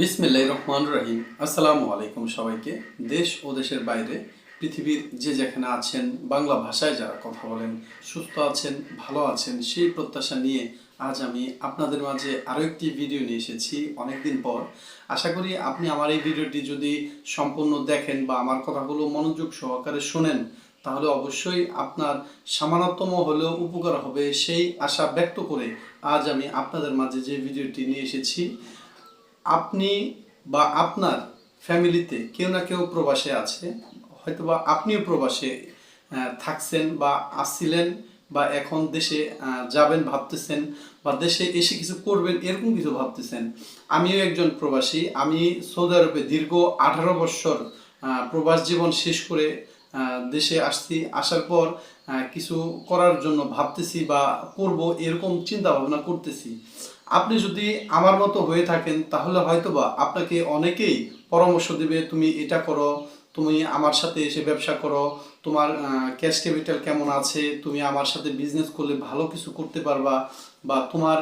বিসমিল্লাহ রহমান রহিম। আসসালামু আলাইকুম সবাইকে। দেশ ও দেশের বাইরে পৃথিবীর যে যেখানে আছেন, বাংলা ভাষায় যারা কথা বলেন, সুস্থ আছেন, ভালো আছেন, সেই প্রত্যাশা নিয়ে আজ আমি আপনাদের মাঝে আরও একটি ভিডিও নিয়ে এসেছি অনেকদিন পর। আশা করি আপনি আমার এই ভিডিওটি যদি সম্পূর্ণ দেখেন বা আমার কথাগুলো মনোযোগ সহকারে শোনেন, তাহলে অবশ্যই আপনার সামান্যতম হলেও উপকার হবে, সেই আশা ব্যক্ত করে আজ আমি আপনাদের মাঝে যে ভিডিওটি নিয়ে এসেছি। আপনি বা আপনার ফ্যামিলিতে কেউ না কেউ প্রবাসে আছে, হয়তোবা আপনিও প্রবাসে থাকছেন বা আসছিলেন বা এখন দেশে যাবেন ভাবতেছেন বা দেশে এসে কিছু করবেন, এরকম কিছু ভাবতেছেন। আমিও একজন প্রবাসী, আমি সৌদি আরবে দীর্ঘ আঠারো বছর প্রবাস জীবন শেষ করে দেশে আসছি। আসার পর কিছু করার জন্য ভাবতেছি বা করব, এরকম চিন্তা ভাবনা করতেছি। আপনি যদি আমার মতো হয়ে থাকেন, তাহলে হয়তোবা আপনাকে অনেকেই পরামর্শ দেবে, তুমি এটা করো, তুমি আমার সাথে এসে ব্যবসা করো, তোমার ক্যাশ ক্যাপিটাল কেমন আছে, তুমি আমার সাথে বিজনেস করলে ভালো কিছু করতে পারবা, বা তোমার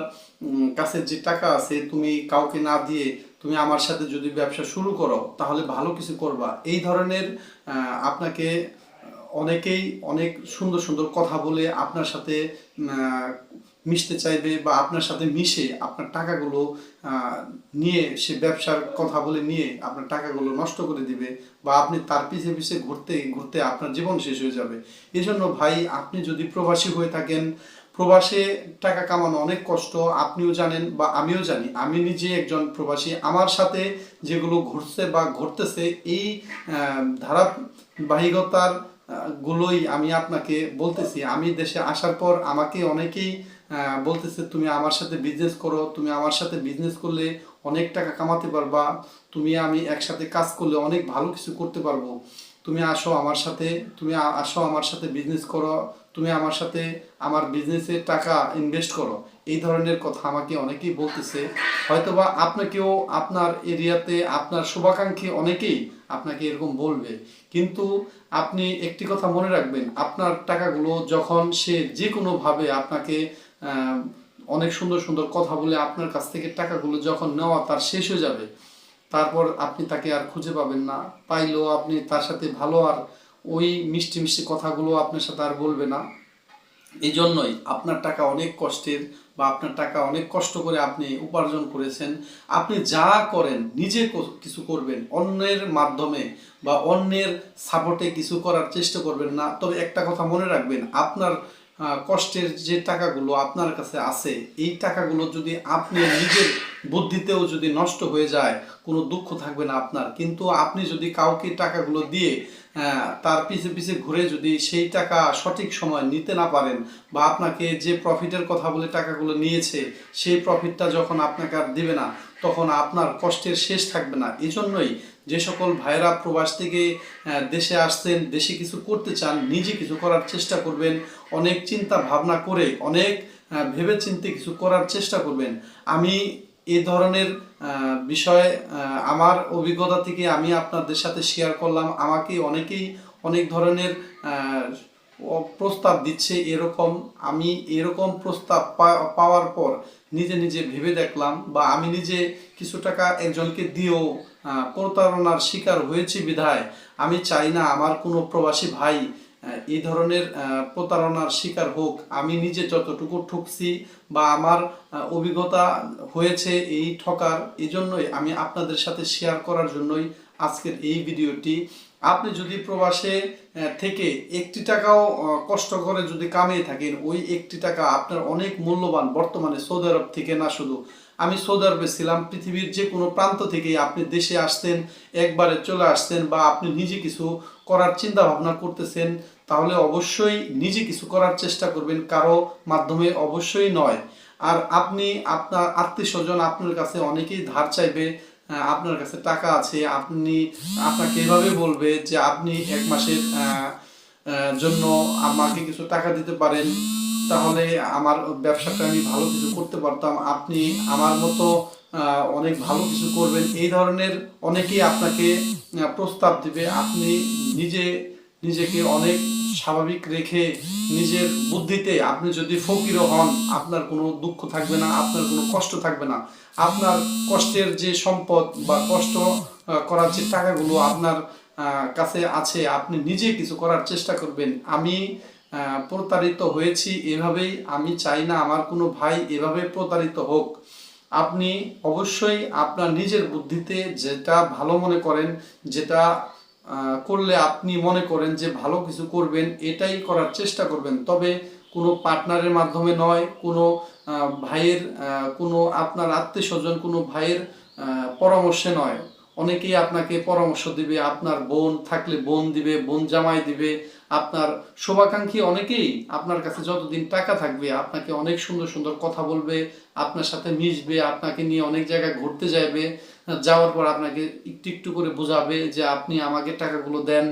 কাছে যে টাকা আছে, তুমি কাউকে না দিয়ে তুমি আমার সাথে যদি ব্যবসা শুরু করো, তাহলে ভালো কিছু করবা। এই ধরনের আপনাকে অনেকেই অনেক সুন্দর সুন্দর কথা বলে আপনার সাথে মিশতে চাইবে বা আপনার সাথে মিশে আপনার টাকাগুলো নিয়ে সে ব্যবসার কথা বলে নিয়ে আপনার টাকাগুলো নষ্ট করে দিবে বা আপনি তার পিছে পিছে ঘুরতে ঘুরতে আপনার জীবন শেষ হয়ে যাবে। এই জন্য ভাই, আপনি যদি প্রবাসী হয়ে থাকেন, প্রবাসে টাকা কামানো অনেক কষ্ট, আপনিও জানেন বা আমিও জানি, আমি নিজে একজন প্রবাসী, আমার সাথে যেগুলো ঘটছে বা ঘটতেছে এই ধারাবাহিকতার গুলোই আমি আপনাকে বলতেছি। আমি দেশে আসার পর আমাকে অনেকেই বলতেছে, তুমি আমার সাথে বিজনেস করো, তুমি আমার সাথে বিজনেস করলে অনেক টাকা কামাতে পারবা, তুমি আমি একসাথে কাজ করলে অনেক ভালো কিছু করতে পারব। তুমি আসো আমার সাথে, তুমি আসো আমার সাথে বিজনেস করো, তুমি আমার সাথে আমার বিজনেসে টাকা ইনভেস্ট করো। এই ধরনের কথা আমাকে অনেকেই বলতেছে। হয়তোবা আপনাকেও আপনার এরিয়াতে আপনার শুভাকাঙ্ক্ষী অনেকেই আপনাকে এরকম বলবে। কিন্তু আপনি একটি কথা মনে রাখবেন, আপনার টাকাগুলো যখন সে যে কোনোভাবে আপনাকে অনেক সুন্দর সুন্দর কথা বলে আপনার কাছ থেকে টাকাগুলো যখন নেওয়া তার শেষ হয়ে যাবে, তারপর আপনি তাকে আর খুঁজে পাবেন না। পাইলেও আপনি তার সাথে ভালো আর ওই মিষ্টি মিষ্টি কথাগুলো আপনার সাথে আর বলবে না। এই জন্যই আপনার টাকা অনেক কষ্টের বা আপনার টাকা অনেক কষ্ট করে আপনি উপার্জন করেছেন, আপনি যা করেন, নিজে কিছু করবেন, অন্যের মাধ্যমে বা অন্যের সাপোর্টে কিছু করার চেষ্টা করবেন না। তবে একটা কথা মনে রাখবেন, আপনার কষ্টের যে টাকাগুলো আপনার কাছে আছে, এই টাকাগুলো যদি আপনি নিজের বুদ্ধিতেও যদি নষ্ট হয়ে যায়, কোনো দুঃখ থাকবে না আপনার। কিন্তু আপনি যদি কাউকে টাকাগুলো দিয়ে তার পিছে পিছে ঘুরে যদি সেই টাকা সঠিক সময় নিতে না পারেন বা আপনাকে যে প্রফিটের কথা বলে টাকাগুলো নিয়েছে, সেই প্রফিটটা যখন আপনাকে আর দেবে না তখন আপনার কষ্টের শেষ থাকবে না। এই জন্যই যে সকল ভাইরা প্রবাস থেকে দেশে আসছেন, দেশে কিছু করতে চান, নিজে কিছু করার চেষ্টা করবেন, অনেক চিন্তা ভাবনা করে, অনেক ভেবে চিন্তে কিছু করার চেষ্টা করবেন। আমি এ ধরনের বিষয়ে আমার অভিজ্ঞতা থেকে আমি আপনাদের সাথে শেয়ার করলাম। আমাকে অনেকেই অনেক ধরনের প্রস্তাব দিচ্ছে এরকম, আমি এরকম প্রস্তাব পাওয়ার পর নিজে নিজে ভেবে দেখলাম বা আমি নিজে কিছু টাকা একজনকে দিয়েও প্রতারণার শিকার হয়েছি বিধায়। আমি চাই না আমার কোনো প্রবাসী ভাই এই ধরনের প্রতারণার শিকার হোক। আমি নিজে যতটুকু ঠকছি বা আমার অভিজ্ঞতা হয়েছে এই ঠকার এই জন্যই আমি আপনাদের সাথে শেয়ার করার জন্যই আজকের এই ভিডিওটি আপনি যদি প্রবাসে থেকে একটি টাকাও কষ্ট করে যদি কামিয়ে থাকেন, ওই একটি টাকা আপনার অনেক মূল্যবান বর্তমানে সৌদি আরব থেকে না শুধু। আমি সৌদি আরবে ছিলাম, পৃথিবীর যে কোনো প্রান্ত থেকেই আপনি দেশে আসতেন, একবারে চলে আসতেন বা আপনি নিজে কিছু করার চিন্তা ভাবনা করতেছেন, তাহলে অবশ্যই নিজে কিছু করার চেষ্টা করবেন, কারও মাধ্যমে অবশ্যই নয়। আর আপনি, আপনার আত্মীয় স্বজন আপনার কাছে অনেকেই ধার চাইবে আপনার কাছে টাকা আছে, আপনি, আপনাকে এভাবে বলবে যে আপনি এক মাসের জন্য আমাকে কিছু টাকা দিতে পারেন, তাহলে আমার ব্যবসাটা আমি ভালো কিছু করতে পারতাম। আপনি আমার মতো অনেক ভালো কিছু করবেন। এই ধরনের অনেকেই আপনাকে প্রস্তাব দিবে। আপনি নিজে, নিজেকে অনেক স্বাভাবিক রেখে নিজের বুদ্ধিতে আপনি যদি ফকিরও হন, আপনার কোনো দুঃখ থাকবে না, আপনার কোনো কষ্ট থাকবে না। আপনার কষ্টের যে সম্পদ বা কষ্ট করার যে টাকাগুলো আপনার কাছে আছে, আপনি নিজে কিছু করার চেষ্টা করবেন। আমি প্রতারিত হয়েছি এভাবেই, আমি চাই না আমার কোনো ভাই এভাবে প্রতারিত হোক। আপনি অবশ্যই আপনার নিজের বুদ্ধিতে যেটা ভালো মনে করেন, যেটা করলে আপনি মনে করেন যে ভালো কিছু করবেন, এটাই করার চেষ্টা করবেন। তবে কোনো পার্টনারের মাধ্যমে নয়, কোনো ভাইয়ের কোনো আপনার আত্মীয় স্বজন কোনো ভাইয়ের পরামর্শে নয়। অনেকেই আপনাকে পরামর্শ দিবে, আপনার বোন থাকলে বোন দিবে, বোন জামাই দিবে আপনার শুভাকাঙ্ক্ষী অনেকেই আপনার কাছে যতদিন টাকা থাকবে, আপনাকে অনেক সুন্দর সুন্দর কথা বলবে, আপনার সাথে মিশবে, আপনাকে নিয়ে অনেক জায়গায় ঘুরতে যাবে, যাওয়ার পর আপনাকে একটু একটু করে বোঝাবে যে আপনি আমাকে টাকাগুলো দেন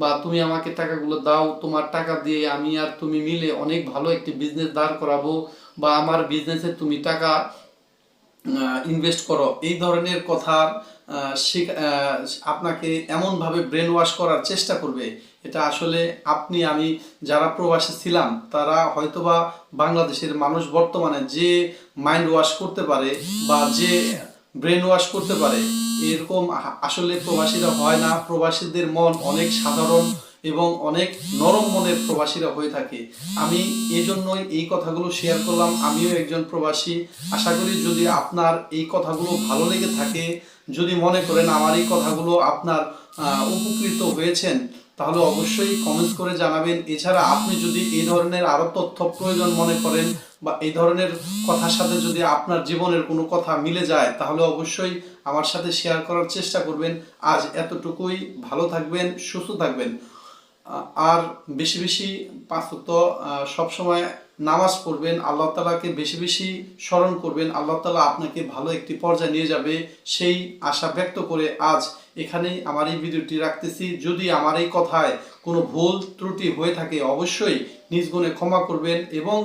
বা তুমি আমাকে টাকাগুলো দাও, তোমার টাকা দিয়ে আমি আর তুমি মিলে অনেক ভালো একটি বিজনেস দাঁড় করাবো বা আমার বিজনেসে তুমি টাকা ইনভেস্ট করো। এই ধরনের কথার আপনাকে এমনভাবে ব্রেন ওয়াশ করার চেষ্টা করবে, এটা আসলে আপনি, আমি যারা প্রবাসী ছিলাম, তারা হয়তোবা বাংলাদেশের মানুষ বর্তমানে যে মাইন্ড ওয়াশ করতে পারে বা যে ব্রেন ওয়াশ করতে পারে, এরকম আসলে প্রবাসীরা হয় না। প্রবাসীদের মন অনেক সাধারণ এবং অনেক নরম মনের প্রবাসীরা হয়ে থাকে। আমি এই জন্যই এই কথাগুলো শেয়ার করলাম। আমিও একজন প্রবাসী। আশা করি যদি আপনার এই কথাগুলো ভালো লেগে থাকে যদি মনে করেন আমার এই কথাগুলো আপনার উপকৃত হয়েছেন, তাহলে অবশ্যই কমেন্টস করে জানাবেন। এছাড়া আপনি যদি এই ধরনের আরও তথ্য প্রয়োজন মনে করেন বা এই ধরনের কথার সাথে যদি আপনার জীবনের কোনো কথা মিলে যায়, তাহলে অবশ্যই আমার সাথে শেয়ার করার চেষ্টা করবেন। আজ এতটুকুই, ভালো থাকবেন, সুস্থ থাকবেন। আর বেশি বেশি পাঁচত সবসময় নামাজ পড়বেন, আল্লাহ তালাকে বেশি বেশি স্মরণ করবেন, আল্লাহ তালা আপনাকে ভালো একটি পর্যায়ে নিয়ে যাবে। সেই আশা ব্যক্ত করে আজ এখানেই আমার এই ভিডিওটি রাখতেছি। যদি আমার এই কথায় কোনো ভুল ত্রুটি হয়ে থাকে, অবশ্যই নিজ গুণে ক্ষমা করবেন এবং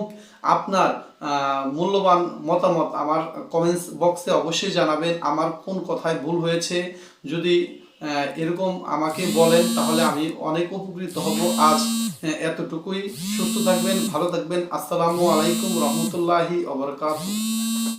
আপনার মূল্যবান মতামত আমার কমেন্টস বক্সে অবশ্যই জানাবেন, আমার কোন কথায় ভুল হয়েছে। যদি এরকম আমাকে বলেন, তাহলে আমি অনেক উপকৃত হব আজ। এতটুকুই। সুস্থ থাকবেন ভালো থাকবেন। আসসালামু আলাইকুম রহমতুল্লাহি ওবরকাত